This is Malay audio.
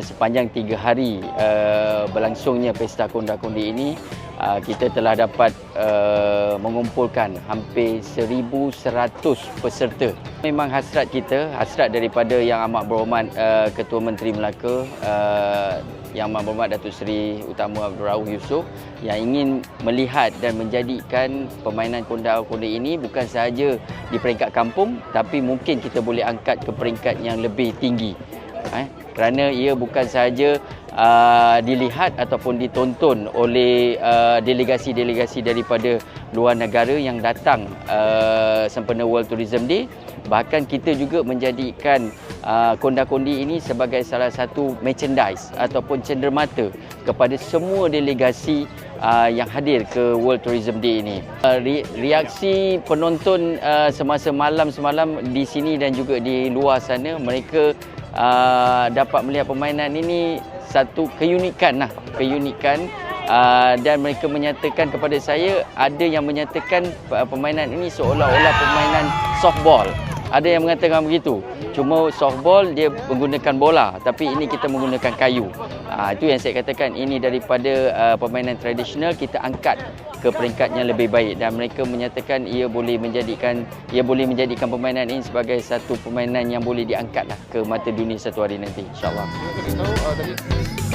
sepanjang tiga hari uh, berlangsungnya pesta konda-kondi ini uh, kita telah dapat uh, mengumpulkan hampir 1100 peserta. Memang hasrat kita, hasrat daripada yang amat berhormat uh, Ketua Menteri Melaka uh, yang amat berhormat Datuk Seri Utama Abdul Rauf Yusof yang ingin melihat dan menjadikan permainan konda-kondi ini bukan sahaja di peringkat kampung tapi mungkin kita boleh angkat ke peringkat yang lebih tinggi. Eh, kerana ia bukan sahaja uh, dilihat ataupun ditonton oleh uh, delegasi-delegasi daripada luar negara yang datang uh, sempena World Tourism Day bahkan kita juga menjadikan uh, konda-kondi ini sebagai salah satu merchandise ataupun cenderamata kepada semua delegasi uh, yang hadir ke World Tourism Day ini. Uh, re- reaksi penonton uh, semasa malam semalam di sini dan juga di luar sana mereka uh, dapat melihat permainan ini satu keunikan lah, keunikan uh, dan mereka menyatakan kepada saya ada yang menyatakan uh, permainan ini seolah-olah permainan softball. Ada yang mengatakan begitu. Cuma softball dia menggunakan bola tapi ini kita menggunakan kayu. Uh, itu yang saya katakan ini daripada uh, permainan tradisional kita angkat ke peringkat yang lebih baik dan mereka menyatakan ia boleh menjadikan ia boleh menjadikan permainan ini sebagai satu permainan yang boleh diangkatlah ke mata dunia satu hari nanti insyaallah. Kasih tahu uh,